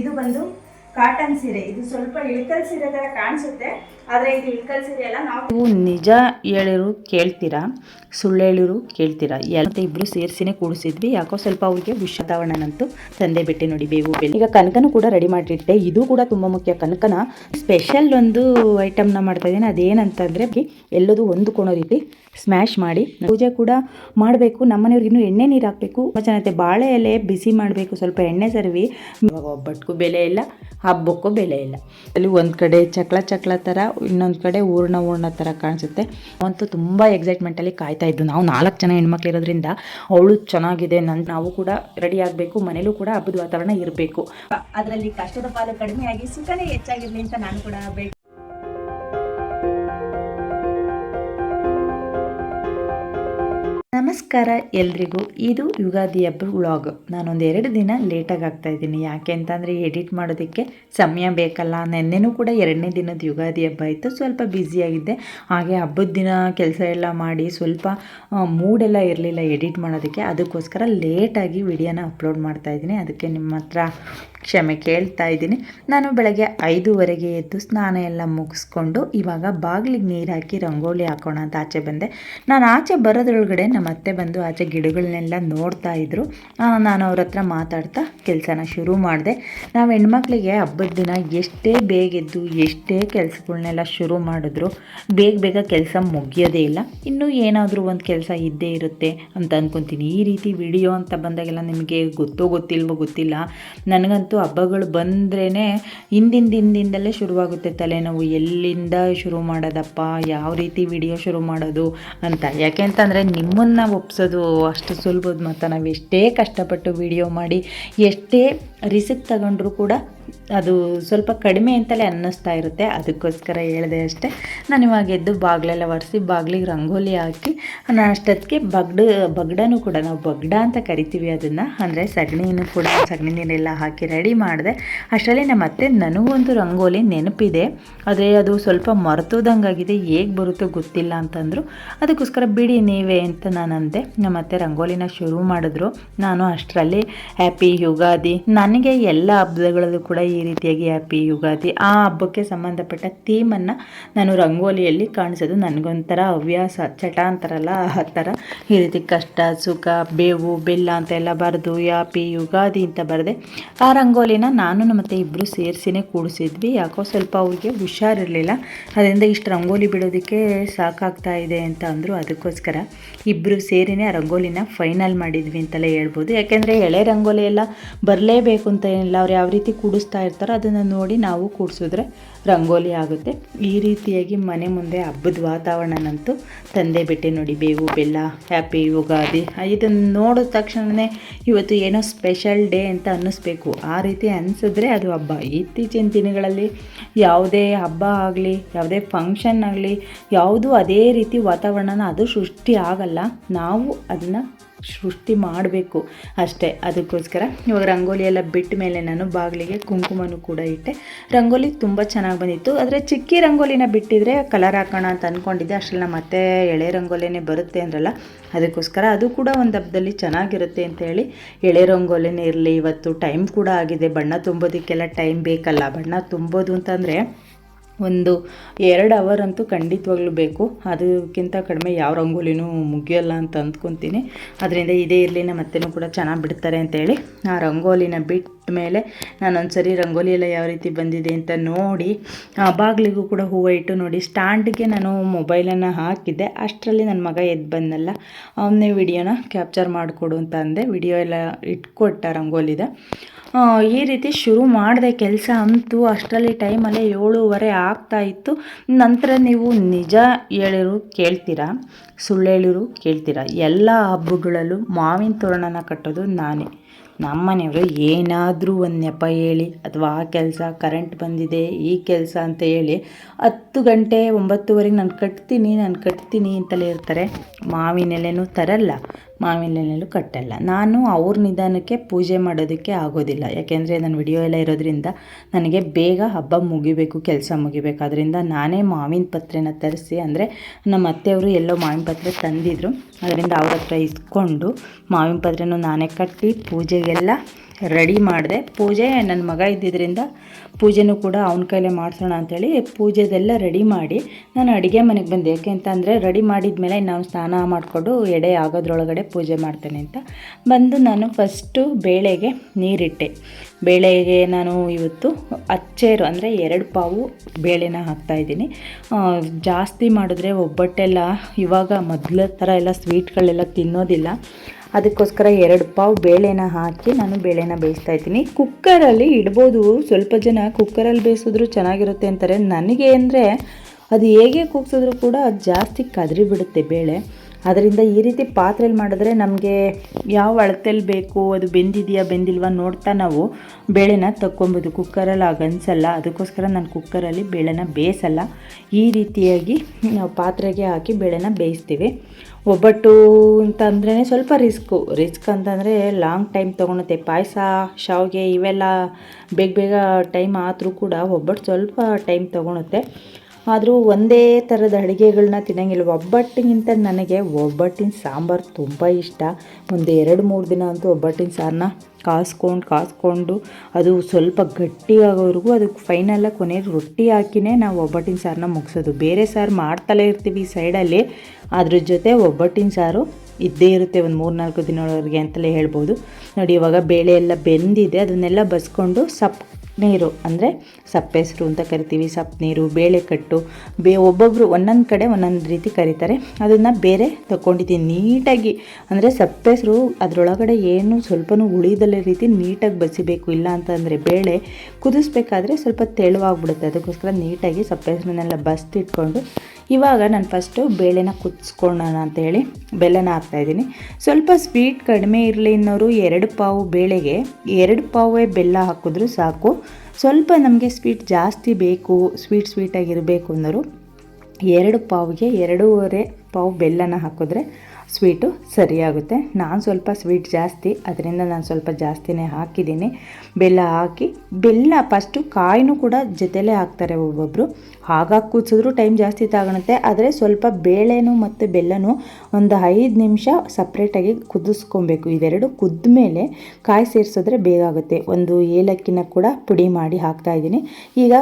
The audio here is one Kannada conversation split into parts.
ಇದು ಬಂದು ಕಾಟನ್ ಸೀರೆ. ಇದು ಸ್ವಲ್ಪ ಇಳಕಲ್ ಸೀರೆ ತರ ಕಾಣಿಸುತ್ತೆ, ಆದ್ರೆ ಇದು ಇಳಕಲ್ ಸೀರೆ ಅಲ್ಲ, ನಾವು ನಿಜ ಹೇಳಿರು ಕೇಳ್ತೀರಾ? ಸುಳ್ಳು ಹೇಳಿರು ಕೇಳ್ತೀರಾ? ಎಲ್ಲ ಇಬ್ರು ಸೇರ್ಸಿನೇ ಕೂಡಿಸಿದ್ವಿ. ಯಾಕೋ ಸ್ವಲ್ಪ ಅವ್ರಿಗೆ ವಿಶ್ವತಾವಣನಂತೂ ತಂದೆ ಬಿಟ್ಟೆ ನೋಡಿ ಬೇವು ಬೆಳೆ ಈಗ ಕನಕನು ಕೂಡ ರೆಡಿ ಮಾಡಿಟ್ಟೆ ಇದು ಕೂಡ ತುಂಬ ಮುಖ್ಯ. ಕನಕನ ಸ್ಪೆಷಲ್ ಒಂದು ಐಟಮ್ನ ಮಾಡ್ತಾ ಇದ್ದೀನಿ. ಅದೇನಂತಂದರೆ, ಎಲ್ಲದೂ ಹೊಂದ್ಕೊಳೋ ರೀತಿ ಸ್ಮ್ಯಾಶ್ ಮಾಡಿ, ಪೂಜೆ ಕೂಡ ಮಾಡಬೇಕು. ನಮ್ಮನೆಯವ್ರಿಗೆ ಇನ್ನೂ ಎಣ್ಣೆ ನೀರು ಹಾಕಬೇಕು. ತುಂಬ ಚೆನ್ನಾಗಿ ಬಾಳೆ ಎಲೆ ಬಿಸಿ ಮಾಡಬೇಕು. ಸ್ವಲ್ಪ ಎಣ್ಣೆ ಸರ್ವಿ. ಒಬ್ಬಟ್ಟಿಗೂ ಬೆಲೆ ಇಲ್ಲ, ಹಬ್ಬಕ್ಕೂ ಬೆಲೆ ಇಲ್ಲ. ಅಲ್ಲಿ ಒಂದು ಕಡೆ ಚಕ್ಲ ಚಕ್ಳ ಥರ ಇನ್ನೊಂದು ಕಡೆ ಹೂರ್ಣ ಹೂರ್ಣ ಥರ ಕಾಣಿಸುತ್ತೆ. ಅಂತೂ ತುಂಬ ಎಕ್ಸೈಟ್ಮೆಂಟಲ್ಲಿ ಕಾಯ್ತಾ ಇದ್ದು ನಾವು ನಾಲ್ಕು ಜನ ಹೆಣ್ಮಕ್ಳು ಇರೋದ್ರಿಂದ ಅವಳು ಚೆನ್ನಾಗಿದೆ. ನನ್ನ ನಾವು ಕೂಡ ರೆಡಿ ಆಗಬೇಕು. ಮನೇಲೂ ಕೂಡ ಹಬ್ಬದ ವಾತಾವರಣ ಇರಬೇಕು. ಅದರಲ್ಲಿ ಕಷ್ಟದ ಪಾಲು ಕಡಿಮೆಯಾಗಿ ಸುಖನೇ ಹೆಚ್ಚಾಗಿರಲಿ ಅಂತ ನಾನು ಕೂಡ ಬೇಡ ನಮಸ್ಕಾರ ಎಲ್ರಿಗೂ. ಇದು ಯುಗಾದಿ ಹಬ್ಬ ವ್ಲಾಗ್. ನಾನೊಂದು ಎರಡು ದಿನ ಲೇಟಾಗಿ ಆಗ್ತಾ ಇದ್ದೀನಿ. ಯಾಕೆ ಅಂತಂದರೆ ಎಡಿಟ್ ಮಾಡೋದಕ್ಕೆ ಸಮಯ ಬೇಕಲ್ಲ. ನೆನ್ನೆನೂ ಕೂಡ ಎರಡನೇ ದಿನದ ಯುಗಾದಿ ಹಬ್ಬ ಇತ್ತು. ಸ್ವಲ್ಪ ಬ್ಯುಸಿಯಾಗಿದ್ದೆ ಹಾಗೆ ಹಬ್ಬದ ದಿನ ಕೆಲಸ ಎಲ್ಲ ಮಾಡಿ ಸ್ವಲ್ಪ ಮೂಡೆಲ್ಲ ಇರಲಿಲ್ಲ ಎಡಿಟ್ ಮಾಡೋದಕ್ಕೆ. ಅದಕ್ಕೋಸ್ಕರ ಲೇಟಾಗಿ ವಿಡಿಯೋನ ಅಪ್ಲೋಡ್ ಮಾಡ್ತಾ ಇದ್ದೀನಿ. ಅದಕ್ಕೆ ನಿಮ್ಮ ಹತ್ರ ಕ್ಷಮೆ ಕೇಳ್ತಾ ಇದ್ದೀನಿ. ನಾನು ಬೆಳಗ್ಗೆ ಐದೂವರೆಗೆ ಎದ್ದು ಸ್ನಾನ ಎಲ್ಲ ಮುಗಿಸ್ಕೊಂಡು ಇವಾಗ ಬಾಗಿಲಿಗೆ ನೀರು ಹಾಕಿ ರಂಗೋಲಿ ಹಾಕೋಣ ಅಂತ ಆಚೆ ಬಂದೆ. ನಾನು ಆಚೆ ಬರೋದ್ರೊಳಗಡೆ ನಮ್ಮ ಅತ್ತೆ ಬಂದು ಆಚೆ ಗಿಡಗಳನ್ನೆಲ್ಲ ನೋಡ್ತಾ ಇದ್ರು. ನಾನು ಅವ್ರ ಹತ್ರ ಮಾತಾಡ್ತಾ ಕೆಲಸನ ಶುರು ಮಾಡಿದೆ. ನಾವು ಹೆಣ್ಮಕ್ಳಿಗೆ ಹಬ್ಬದ ದಿನ ಎಷ್ಟೇ ಬೇಗ ಎದ್ದು ಎಷ್ಟೇ ಕೆಲಸಗಳನ್ನೆಲ್ಲ ಶುರು ಮಾಡಿದ್ರು, ಬೇಗ ಬೇಗ ಕೆಲಸ ಮುಗಿಯೋದೇ ಇಲ್ಲ. ಇನ್ನೂ ಏನಾದರೂ ಒಂದು ಕೆಲಸ ಇದ್ದೇ ಇರುತ್ತೆ ಅಂತ ಅಂದ್ಕೊತೀನಿ ಈ ರೀತಿ ವಿಡಿಯೋ ಅಂತ ಬಂದಾಗೆಲ್ಲ ನಿಮಗೆ ಗೊತ್ತೋ ಗೊತ್ತಿಲ್ವೋ ಗೊತ್ತಿಲ್ಲ. ನನಗಂತೂ ಹಬ್ಬಗಳು ಬಂದ್ರೇ ಹಿಂದಿನ ದಿನದಿಂದಲೇ ಶುರುವಾಗುತ್ತೆ ತಲೆನೋವು. ಎಲ್ಲಿಂದ ಶುರು ಮಾಡೋದಪ್ಪ? ಯಾವ ರೀತಿ ವಿಡಿಯೋ ಶುರು ಮಾಡೋದು ಅಂತ. ಯಾಕೆ ಅಂತಂದರೆ ನಿಮ್ಮನ್ನು ಒಪ್ಸೋದು, ಅಷ್ಟು ಸುಲಭದ ಮತ್ತು ನಾವು ಎಷ್ಟೇ ಕಷ್ಟಪಟ್ಟು ವಿಡಿಯೋ ಮಾಡಿ, ಎಷ್ಟೇ ರಿಸಿಕ್ ತಗೊಂಡ್ರೂ ಕೂಡ ಅದು ಸ್ವಲ್ಪ ಕಡಿಮೆ ಅಂತಲೇ ಅನ್ನಿಸ್ತಾ ಇರುತ್ತೆ. ಅದಕ್ಕೋಸ್ಕರ ಹೇಳಿದೆ ಅಷ್ಟೇ. ನಾನು ಇವಾಗ ಎದ್ದು ಬಾಗಿಲೆಲ್ಲ ಒರೆಸಿ ಬಾಗಿಲಿಗೆ ರಂಗೋಲಿ ಹಾಕಿ, ನಾನು ಅಷ್ಟೊತ್ತಿಗೆ ಬಗ್ಡ, ಬಗ್ಡನೂ ಕೂಡ, ನಾವು ಬಗ್ಡ ಅಂತ ಕರಿತೀವಿ ಅದನ್ನು. ಅಂದರೆ ಸಗಣಿನೂ ಕೂಡ ಸಗಣಿ ನೀರೆಲ್ಲ ಹಾಕಿ ರೆಡಿ ಮಾಡಿದೆ. ಅಷ್ಟರಲ್ಲಿ ನಮ್ಮ ಅತ್ತೆ ನನಗೂ ಒಂದು ರಂಗೋಲಿ ನೆನಪಿದೆ. ಆದರೆ ಅದು ಸ್ವಲ್ಪ ಮರ್ತೋದಂಗಾಗಿದೆ. ಹೇಗೆ ಬರುತ್ತೋ ಗೊತ್ತಿಲ್ಲ ಅಂತಂದರು, ಅದಕ್ಕೋಸ್ಕರ ಬಿಡಿ ನೀವೇ ಅಂತ ನಾನು ಅಂದೆ ನಮ್ಮ ಅತ್ತೆ ರಂಗೋಲಿನ ಶುರು ಮಾಡಿದ್ರು. ನಾನು ಅಷ್ಟರಲ್ಲಿ ಹ್ಯಾಪಿ ಯುಗಾದಿ, ನನಗೆ ಎಲ್ಲ ಹಬ್ಬಗಳಲ್ಲೂ ಕೂಡ ಈ ರೀತಿಯಾಗಿ ಹ್ಯಾಪಿ ಯುಗಾದಿ. ಆ ಹಬ್ಬಕ್ಕೆ ಸಂಬಂಧಪಟ್ಟ ಥೀಮನ್ನು ನಾನು ರಂಗೋಲಿಯಲ್ಲಿ ಕಾಣಿಸೋದು. ನನಗೊಂಥರ ಹವ್ಯಾಸ ಚಟ ಅಂತಾರಲ್ಲ ಆ ಥರ. ಈ ರೀತಿ ಕಷ್ಟ, ಸುಖ, ಬೇವು, ಬೆಲ್ಲ ಅಂತ ಎಲ್ಲ ಬರೆದು ಹ್ಯಾಪಿ ಯುಗಾದಿ ಅಂತ ಬರೆದೆ. ಆ ರಂಗೋಲಿನ ನಾನು ಮತ್ತು ಇಬ್ಬರು ಸೇರಿಸಿನೇ ಕೂಡಿಸಿದ್ವಿ. ಯಾಕೋ ಸ್ವಲ್ಪ ಅವ್ರಿಗೆ ಹುಷಾರಿರಲಿಲ್ಲ. ಅದರಿಂದ ಇಷ್ಟು ರಂಗೋಲಿ ಬಿಡೋದಕ್ಕೆ ಸಾಕಾಗ್ತಾ ಇದೆ ಅಂತ ಅಂದರು. ಅದಕ್ಕೋಸ್ಕರ ಇಬ್ಬರು ಸೇರಿನೇ ಆ ರಂಗೋಲಿನ ಫೈನಲ್ ಮಾಡಿದ್ವಿ ಅಂತಲೇ ಹೇಳ್ಬೋದು. ಯಾಕೆಂದರೆ ಎಳೆ ರಂಗೋಲಿ ಎಲ್ಲ ಬರಲೇಬೇಕು ಅಂತ ಏನಿಲ್ಲ. ಅವ್ರು ಯಾವ ರೀತಿ ಕೂಡಿಸ್ತಾ ಇರ್ತಾರೋ ಅದನ್ನು ನೋಡಿ ನಾವು ಕೂಡಿಸಿದ್ರೆ ರಂಗೋಲಿ ಆಗುತ್ತೆ. ಈ ರೀತಿಯಾಗಿ ಮನೆ ಮುಂದೆ ಹಬ್ಬದ ವಾತಾವರಣನಂತೂ ತಂದೆ ಬಿಟ್ಟೆ ನೋಡಿ, ಬೇವು, ಬೆಲ್ಲ, ಹ್ಯಾಪಿ, ಯುಗಾದಿ ಇದನ್ನು ನೋಡಿದ ತಕ್ಷಣವೇ ಇವತ್ತು ಏನೋ ಸ್ಪೆಷಲ್ ಡೇ ಅಂತ ಅನ್ನಿಸ್ಬೇಕು. ಆ ರೀತಿ ಅನಿಸಿದ್ರೆ ಅದು ಹಬ್ಬ. ಇತ್ತೀಚಿನ ದಿನಗಳಲ್ಲಿ ಯಾವುದೇ ಹಬ್ಬ ಆಗಲಿ, ಯಾವುದೇ ಫಂಕ್ಷನ್ ಆಗಲಿ, ಯಾವುದೂ ಅದೇ ರೀತಿ ವಾತಾವರಣನ ಅದು ಸೃಷ್ಟಿ ಆಗಲ್ಲ. ನಾವು ಅದನ್ನು ಸೃಷ್ಟಿ ಮಾಡಬೇಕು ಅಷ್ಟೇ. ಅದಕ್ಕೋಸ್ಕರ ಇವಾಗ ರಂಗೋಲಿ ಎಲ್ಲ ಬಿಟ್ಟ ಮೇಲೆ ನಾನು ಬಾಗಿಲಿಗೆ ಕುಂಕುಮನೂ ಕೂಡ ಇಟ್ಟೆ. ರಂಗೋಲಿ ತುಂಬ ಚೆನ್ನಾಗಿ ಬಂದಿತ್ತು. ಆದರೆ ಚಿಕ್ಕಿ ರಂಗೋಲಿನ ಬಿಟ್ಟಿದ್ರೆ ಕಲರ್ ಹಾಕೋಣ ಅಂತ ಅಂದ್ಕೊಂಡಿದ್ದೆ ಅಷ್ಟರಲ್ಲಿ ಮತ್ತೆ ಎಳೆ ರಂಗೋಲಿನೇ ಬರುತ್ತೆ ಅಂದ್ರಲ್ಲ, ಅದಕ್ಕೋಸ್ಕರ ಅದು ಕೂಡ ಒಂದು ಹಬ್ಬದಲ್ಲಿ ಚೆನ್ನಾಗಿರುತ್ತೆ ಅಂತ ಹೇಳಿ ಎಳೆ ರಂಗೋಲಿನೇ ಇರಲಿ. ಇವತ್ತು ಟೈಮ್ ಕೂಡ ಆಗಿದೆ. ಬಣ್ಣ ತುಂಬೋದಕ್ಕೆಲ್ಲ ಟೈಮ್ ಬೇಕಲ್ಲ. ಬಣ್ಣ ತುಂಬೋದು ಅಂತಂದರೆ ಒಂದು ಎರಡು ಅವರ್ ಅಂತೂ ಖಂಡಿತವಾಗ್ಲೂ ಬೇಕು. ಅದಕ್ಕಿಂತ ಕಡಿಮೆ ಯಾವ ರಂಗೋಲಿನೂ ಮುಗಿಯೋಲ್ಲ ಅಂತ ಅಂದ್ಕೊತೀನಿ. ಅದರಿಂದ ಇದೇ ಇರಲಿ ನಮ್ಮ ಅತ್ತೆನೂ ಕೂಡ ಚೆನ್ನಾಗಿ ಬಿಡ್ತಾರೆ ಅಂತೇಳಿ ಆ ರಂಗೋಲಿನ ಬಿಟ್ಟ ಮೇಲೆ ನಾನೊಂದು ಸರಿ ರಂಗೋಲಿ ಎಲ್ಲ ಯಾವ ರೀತಿ ಬಂದಿದೆ ಅಂತ ನೋಡಿ, ಆ ಬಾಗಿಲಿಗೂ ಕೂಡ ಹೂವು ಇಟ್ಟು ನೋಡಿ, ಸ್ಟ್ಯಾಂಡ್ಗೆ ನಾನು ಮೊಬೈಲನ್ನು ಹಾಕಿದ್ದೆ. ಅಷ್ಟರಲ್ಲಿ ನನ್ನ ಮಗ ಎದ್ದು ಬಂದಲ್ಲ. ಅವನ್ನೇ ವಿಡಿಯೋನ ಕ್ಯಾಪ್ಚರ್ ಮಾಡಿಕೊಡು ಅಂತ ಅಂದೆ. ವಿಡಿಯೋ ಎಲ್ಲ ಇಟ್ಕೊಟ್ಟ ರಂಗೋಲಿದ. ಈ ರೀತಿ ಶುರು ಮಾಡಿದೆ ಕೆಲಸ ಅಂತೂ ಅಷ್ಟರಲ್ಲಿ ಟೈಮಲ್ಲೇ ಏಳುವರೆ ಆಗ್ತಾ ಇತ್ತು. ನಂತರ ನೀವು ನಿಜ ಹೇಳಿರು ಕೇಳ್ತೀರಾ? ಸುಳ್ಳು ಹೇಳಿರು ಕೇಳ್ತೀರಾ? ಎಲ್ಲ ಹಬ್ಬಗಳಲ್ಲೂ ಮಾವಿನ ತೋರಣನ ಕಟ್ಟೋದು ನಾನೇ. ನಮ್ಮನೆಯವರು ಏನಾದರೂ ಒಂದು ನೆಪ ಹೇಳಿ, ಅಥವಾ ಆ ಕೆಲಸ ಕರೆಂಟ್ ಬಂದಿದೆ, ಈ ಕೆಲಸ ಅಂತ ಹೇಳಿ ಹತ್ತು ಗಂಟೆ ಒಂಬತ್ತುವರೆಗೆ ನಾನು ಕಟ್ತೀನಿ ನಾನು ಕಟ್ತೀನಿ ಅಂತಲೇ ಇರ್ತಾರೆ. ಮಾವಿನ ಎಲೆನೂ ತರಲ್ಲ. ಮಾವಿನ ಎಲೆನೂ ಕಟ್ಟಲ್ಲ. ನಾನು ಅವ್ರ ನಿಧಾನಕ್ಕೆ ಪೂಜೆ ಮಾಡೋದಕ್ಕೆ ಆಗೋದಿಲ್ಲ. ಯಾಕೆಂದರೆ ನನ್ನ ವಿಡಿಯೋ ಎಲ್ಲ ಇರೋದ್ರಿಂದ ನನಗೆ ಬೇಗ ಹಬ್ಬ ಮುಗಿಬೇಕು, ಕೆಲಸ ಮುಗಿಬೇಕು. ಅದರಿಂದ ನಾನೇ ಮಾವಿನ ಪತ್ರೆನ ತರಿಸಿ, ಅಂದರೆ ನಮ್ಮ ಅತ್ತೆಯವರು ಎಲ್ಲೋ ಮಾವಿನ ಪತ್ರೆ ತಂದಿದ್ದರು ಅದರಿಂದ ಅವ್ರ ಹತ್ರ ಇಸ್ಕೊಂಡು ಮಾವಿನ ಪತ್ರೆನೂ ನಾನೇ ಕಟ್ಟಿ ಪೂಜೆಗೆಲ್ಲ ರೆಡಿ ಮಾಡಿದೆ. ಪೂಜೆ ನನ್ನ ಮಗ ಇದ್ದಿದ್ದರಿಂದ ಪೂಜೆನೂ ಕೂಡ ಅವನ ಕೈಲೇ ಮಾಡಿಸೋಣ ಅಂಥೇಳಿ ಪೂಜೆದೆಲ್ಲ ರೆಡಿ ಮಾಡಿ ನಾನು ಅಡುಗೆ ಮನೆಗೆ ಬಂದೆ. ಯಾಕೆ ಅಂತಂದರೆ ರೆಡಿ ಮಾಡಿದ್ಮೇಲೆ ನಾವು ಸ್ನಾನ ಮಾಡಿಕೊಂಡು ಎಡೆ ಆಗೋದ್ರೊಳಗಡೆ ಪೂಜೆ ಮಾಡ್ತೇನೆ ಅಂತ. ಬಂದು ನಾನು ಫಸ್ಟು ಬೇಳೆಗೆ ನೀರಿಟ್ಟೆ. ಬೇಳೆಗೆ ನಾನು ಇವತ್ತು ಅಚ್ಚೇರು ಅಂದರೆ ಎರಡು ಪಾವು ಬೇಳೆನ ಹಾಕ್ತಾಯಿದ್ದೀನಿ ಜಾಸ್ತಿ ಮಾಡಿದ್ರೆ ಒಬ್ಬಟ್ಟೆಲ್ಲ ಇವಾಗ ಮೊದಲ ಥರ ಎಲ್ಲ ಸ್ವೀಟ್ಗಳೆಲ್ಲ ತಿನ್ನೋದಿಲ್ಲ. ಅದಕ್ಕೋಸ್ಕರ ಎರಡು ಪಾವ್ ಬೇಳೆನ ಹಾಕಿ ನಾನು ಬೇಳೆನ ಬೇಯಿಸ್ತಾ ಇದ್ದೀನಿ. ಕುಕ್ಕರಲ್ಲಿ ಇಡ್ಬೋದು, ಸ್ವಲ್ಪ ಜನ ಕುಕ್ಕರಲ್ಲಿ ಬೇಯಿಸಿದ್ರು ಚೆನ್ನಾಗಿರುತ್ತೆ ಅಂತಾರೆ. ನನಗೆ ಅಂದರೆ ಅದು ಹೇಗೆ ಕೂಗ್ಸಿದ್ರು ಕೂಡ ಜಾಸ್ತಿ ಕದರಿ ಬಿಡುತ್ತೆ ಬೇಳೆ. ಅದರಿಂದ ಈ ರೀತಿ ಪಾತ್ರೆಯಲ್ಲಿ ಮಾಡಿದ್ರೆ ನಮಗೆ ಯಾವ ಅಳತೆಯಲ್ಲಿ ಬೇಕು, ಅದು ಬೆಂದಿದೆಯಾ, ಬೆಂದಿಲ್ವಾ ನೋಡ್ತಾ ನಾವು ಬೇಳೆನ ತಕ್ಕೊಬೋದು. ಕುಕ್ಕರಲ್ಲಿ ಆಗ ಅನ್ಸಲ್ಲ, ಅದಕ್ಕೋಸ್ಕರ ನಾನು ಕುಕ್ಕರಲ್ಲಿ ಬೇಳೆನ ಬೇಯಿಸಲ್ಲ. ಈ ರೀತಿಯಾಗಿ ನಾವು ಪಾತ್ರೆಗೆ ಹಾಕಿ ಬೇಳೆನ ಬೇಯಿಸ್ತೀವಿ. ಒಬ್ಬಟ್ಟು ಅಂತ ಅಂದ್ರೆ ಸ್ವಲ್ಪ ರಿಸ್ಕು. ರಿಸ್ಕ್ ಅಂತಂದರೆ ಲಾಂಗ್ ಟೈಮ್ ತೊಗೊಳುತ್ತೆ. ಪಾಯಸ, ಶಾವಿಗೆ ಇವೆಲ್ಲ ಬೇಗ ಬೇಗ ಟೈಮ್ ಆದರೂ ಕೂಡ ಒಬ್ಬಟ್ಟು ಸ್ವಲ್ಪ ಟೈಮ್ ತೊಗೊಳುತ್ತೆ. ಆದರೂ ಒಂದೇ ಥರದ ಅಡುಗೆಗಳನ್ನ ತಿನ್ನಂಗಿಲ್ಲ ಒಬ್ಬಟ್ಟಿಗಿಂತ ನನಗೆ ಒಬ್ಬಟ್ಟಿನ ಸಾಂಬಾರು ತುಂಬ ಇಷ್ಟ. ಒಂದು ಎರಡು, ಮೂರು ದಿನ ಅಂತೂ ಒಬ್ಬಟ್ಟಿನ ಸಾರನ್ನ ಕಾಸ್ಕೊಂಡು ಕಾಸ್ಕೊಂಡು ಅದು ಸ್ವಲ್ಪ ಗಟ್ಟಿಯಾಗೋವರೆಗೂ ಅದಕ್ಕೆ ಫೈನಲ್ಲ ಕೊನೆಗೆ ರೊಟ್ಟಿ ಹಾಕಿನೇ ನಾವು ಒಬ್ಬಟ್ಟಿನ ಸಾರನ್ನ ಮುಗಿಸೋದು. ಬೇರೆ ಸಾರು ಮಾಡ್ತಲೇ ಇರ್ತೀವಿ ಸೈಡಲ್ಲಿ. ಅದ್ರ ಜೊತೆ ಒಬ್ಬಟ್ಟಿನ ಸಾರು ಇದ್ದೇ ಇರುತ್ತೆ ಒಂದು ಮೂರು ನಾಲ್ಕು ದಿನದವರೆಗೆ ಅಂತಲೇ ಹೇಳ್ಬೋದು. ನೋಡಿ ಇವಾಗ ಬೇಳೆ ಎಲ್ಲ ಬೆಂದಿದೆ. ಅದನ್ನೆಲ್ಲ ಬಸ್ಕೊಂಡು ಸಪ್ ನೀರು ಅಂದರೆ ಸಪ್ಪೆಸರು ಅಂತ ಕರಿತೀವಿ ಸಪ್ ನೀರು ಬೇಳೆಕಟ್ಟು, ಬೇ ಒಬ್ಬೊಬ್ಬರು ಒಂದೊಂದು ಕಡೆ ಒಂದೊಂದು ರೀತಿ ಕರೀತಾರೆ. ಅದನ್ನು ಬೇರೆ ತಗೊಂಡಿದ್ದೀನಿ ನೀಟಾಗಿ ಅಂದರೆ ಸಪ್ಪೆಸರು ಅದರೊಳಗಡೆ ಏನು ಸ್ವಲ್ಪನೂ ಉಳಿದಲ್ಲ ರೀತಿ ನೀಟಾಗಿ ಬಸಿಬೇಕು. ಇಲ್ಲ ಅಂತಂದರೆ ಬೇಳೆ ಕುದಿಸ್ಬೇಕಾದ್ರೆ ಸ್ವಲ್ಪ ತೆಳುವಾಗ್ಬಿಡುತ್ತೆ. ಅದಕ್ಕೋಸ್ಕರ ನೀಟಾಗಿ ಸಪ್ಪೆಸರನ್ನೆಲ್ಲ ಬಸ್ತಿಟ್ಕೊಂಡು ಇವಾಗ ನಾನು ಫಸ್ಟು ಬೇಳೆನ ಕುದಿಸ್ಕೊಳ್ಳೋಣ ಅಂತೇಳಿ ಬೆಲ್ಲನ ಹಾಕ್ತಾಯಿದ್ದೀನಿ ಸ್ವಲ್ಪ ಸ್ವೀಟ್ ಕಡಿಮೆ ಇರಲಿ ಅನ್ನೋರು ಎರಡು ಪಾವು ಬೇಳೆಗೆ ಎರಡು ಪಾವೇ ಬೆಲ್ಲ ಹಾಕಿದ್ರು ಸಾಕು. ಸ್ವಲ್ಪ ನಮಗೆ ಸ್ವೀಟ್ ಜಾಸ್ತಿ ಬೇಕು, ಸ್ವೀಟ್ ಸ್ವೀಟಾಗಿರಬೇಕು ಅನ್ನೋರು ಎರಡು ಪಾವಿಗೆ ಎರಡೂವರೆ ಪಾವು ಬೆಲ್ಲನ ಹಾಕಿದ್ರೆ ಸ್ವೀಟು ಸರಿಯಾಗುತ್ತೆ. ನಾನು ಸ್ವಲ್ಪ ಸ್ವೀಟ್ ಜಾಸ್ತಿ, ಅದರಿಂದ ನಾನು ಸ್ವಲ್ಪ ಜಾಸ್ತಿನೇ ಹಾಕಿದ್ದೀನಿ. ಬೆಲ್ಲ ಹಾಕಿ, ಬೆಲ್ಲ ಫಸ್ಟು ಕಾಯಿನೂ ಕೂಡ ಜೊತೆಲೇ ಹಾಕ್ತಾರೆ ಒಬ್ಬೊಬ್ಬರು ಹಾಗಾಗಿ ಕೂಸಿದ್ರು ಟೈಮ್ ಜಾಸ್ತಿ ತಗೊಳುತ್ತೆ. ಆದರೆ ಸ್ವಲ್ಪ ಬೇಳೆನೂ ಮತ್ತು ಬೆಲ್ಲನೂ ಒಂದು ಐದು ನಿಮಿಷ ಸಪ್ರೇಟಾಗಿ ಕುದಿಸ್ಕೊಬೇಕು. ಇದೆರಡು ಕುದ್ದ ಮೇಲೆ ಕಾಯಿ ಸೇರಿಸಿದ್ರೆ ಬೇಗ ಆಗುತ್ತೆ. ಒಂದು ಏಲಕ್ಕಿನ ಕೂಡ ಪುಡಿ ಮಾಡಿ ಹಾಕ್ತಾಯಿದ್ದೀನಿ ಈಗ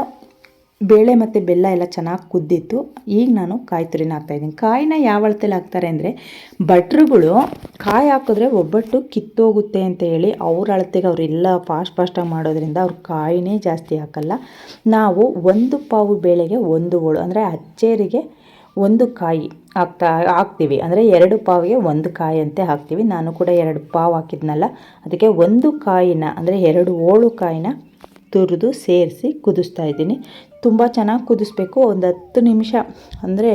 ಬೇಳೆ ಮತ್ತು ಬೆಲ್ಲ ಎಲ್ಲ ಚೆನ್ನಾಗಿ ಕುದ್ದಿತ್ತು. ಈಗ ನಾನು ಕಾಯಿ ತುರಿನ ಹಾಕ್ತಾಯಿದ್ದೀನಿ ಕಾಯಿನ ಯಾವ ಅಳತೆಲಿ ಹಾಕ್ತಾರೆ ಅಂದರೆ ಭಟ್ರುಗಳು ಕಾಯಿ ಹಾಕಿದ್ರೆ ಒಬ್ಬಟ್ಟು ಕಿತ್ತೋಗುತ್ತೆ ಅಂತ ಹೇಳಿ ಅವ್ರ ಅಳತೆಗೆ ಅವರೆಲ್ಲ ಫಾಸ್ಟ್ ಫಾಸ್ಟಾಗಿ ಮಾಡೋದ್ರಿಂದ ಅವ್ರ ಕಾಯಿನೇ ಜಾಸ್ತಿ ಹಾಕಲ್ಲ. ನಾವು ಒಂದು ಪಾವು ಬೇಳೆಗೆ ಒಂದು ಹೋಳು, ಅಂದರೆ ಅಚ್ಚೇರಿಗೆ ಒಂದು ಕಾಯಿ ಹಾಕ್ತಾ, ಹಾಕ್ತೀವಿ. ಅಂದರೆ ಎರಡು ಪಾವಿಗೆ ಒಂದು ಕಾಯಿ ಅಂತೆ ಹಾಕ್ತೀವಿ. ನಾನು ಕೂಡ ಎರಡು ಪಾವು ಹಾಕಿದ್ನಲ್ಲ, ಅದಕ್ಕೆ ಒಂದು ಕಾಯಿನ, ಅಂದರೆ ಎರಡು ಹೋಳು ಕಾಯಿನ ತುರಿದು ಸೇರಿಸಿ ಕುದಿಸ್ತಾ ಇದ್ದೀನಿ. ತುಂಬ ಚೆನ್ನಾಗಿ ಕುದಿಸ್ಬೇಕು. ಒಂದು ಹತ್ತು ನಿಮಿಷ. ಅಂದರೆ